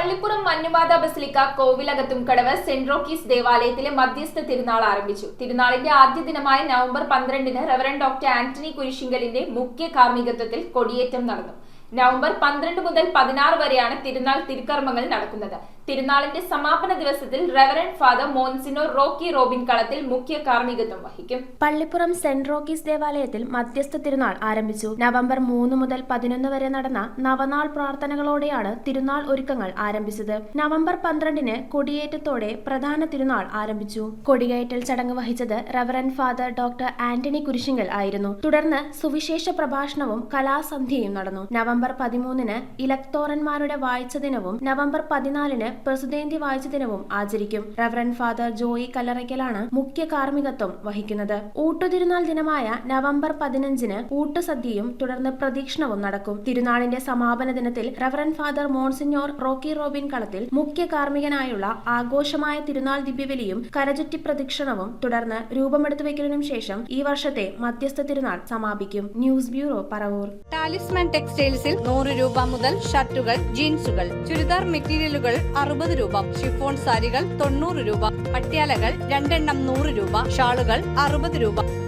പള്ളിപ്പുറം മഞ്ഞുമാത ബസിലിക്ക കോവിലകത്തും കടവ് സെന്റ് റോക്കീസ് ദേവാലയത്തിലെ മധ്യസ്ഥ തിരുനാൾ ആരംഭിച്ചു. തിരുനാളിന്റെ ആദ്യ ദിനമായ നവംബർ പന്ത്രണ്ടിന് റവറൻ ഡോക്ടർ ആന്റണി കുരിശിങ്കലിന്റെ മുഖ്യ കാർമ്മികത്വത്തിൽ കൊടിയേറ്റം നടന്നു. നവംബർ പന്ത്രണ്ട് മുതൽ പതിനാറ് വരെയാണ് തിരുനാൾ തിരുക്കർമ്മങ്ങൾ നടക്കുന്നത്. തിരുനാളിന്റെ സമാപന ദിവസത്തിൽ reverend father monsignor Rocky Robin Kalathil മുഖ്യ കാർമ്മികത്വം വഹിക്കും. പള്ളിപ്പുറം സെന്റ് റോക്കീസ് ദേവാലയത്തിൽ മധ്യസ്ഥ തിരുനാൾ ആരംഭിച്ചു. നവംബർ മൂന്ന് മുതൽ പതിനൊന്ന് വരെ നടന്ന നവനാൾ പ്രാർത്ഥനകളോടെയാണ് തിരുനാൾ ഒരുക്കങ്ങൾ ആരംഭിച്ചത്. നവംബർ പന്ത്രണ്ടിന് കൊടിയേറ്റത്തോടെ പ്രധാന തിരുനാൾ ആരംഭിച്ചു. കൊടികയറ്റൽ ചടങ്ങ് വഹിച്ചത് reverend father doctor Antony Kurisingal ആയിരുന്നു. തുടർന്ന് സുവിശേഷ പ്രഭാഷണവും കലാസന്ധ്യയും നടന്നു. നവംബർ പതിമൂന്നിന് ഇലക്ടോറന്മാരുടെ വായിച്ച ദിനവും നവംബർ പതിനാലിന് പ്രസിദ്ധേന്തി വായിച്ച ദിനവും ആചരിക്കും. റവറൻ ഫാദർ ജോയി കല്ലറയ്ക്കലാണ് മുഖ്യ കാർമ്മികത്വം വഹിക്കുന്നത്. ഊട്ടുതിരുനാൾ ദിനമായ നവംബർ പതിനഞ്ചിന് ഊട്ടുസദ്യയും തുടർന്ന് പ്രദീക്ഷണവും നടക്കും. തിരുനാളിന്റെ സമാപന ദിനത്തിൽ reverend father monsignor Rocky Robin Kalathil മുഖ്യ കാർമ്മികനായുള്ള ആഘോഷമായ തിരുനാൾ ദിവ്യബലിയും കരചുറ്റി പ്രദക്ഷിണവും തുടർന്ന് രൂപമെടുത്തു വയ്ക്കലിനും ശേഷം ഈ വർഷത്തെ മധ്യസ്ഥ തിരുനാൾ സമാപിക്കും. News bureau Paravur. ടാലിസ്മാൻ ടെക്സ്റ്റൈൽസിൽ നൂറ് രൂപ മുതൽ ഷർട്ടുകൾ ജീൻസുകൾ ചുരിദാർ മെറ്റീരിയലുകൾ അറുപത് രൂപ ഷിഫോൺ സാരികൾ തൊണ്ണൂറ് രൂപ പട്യാലകൾ രണ്ടെണ്ണം നൂറ് രൂപ ഷാളുകൾ അറുപത് രൂപ.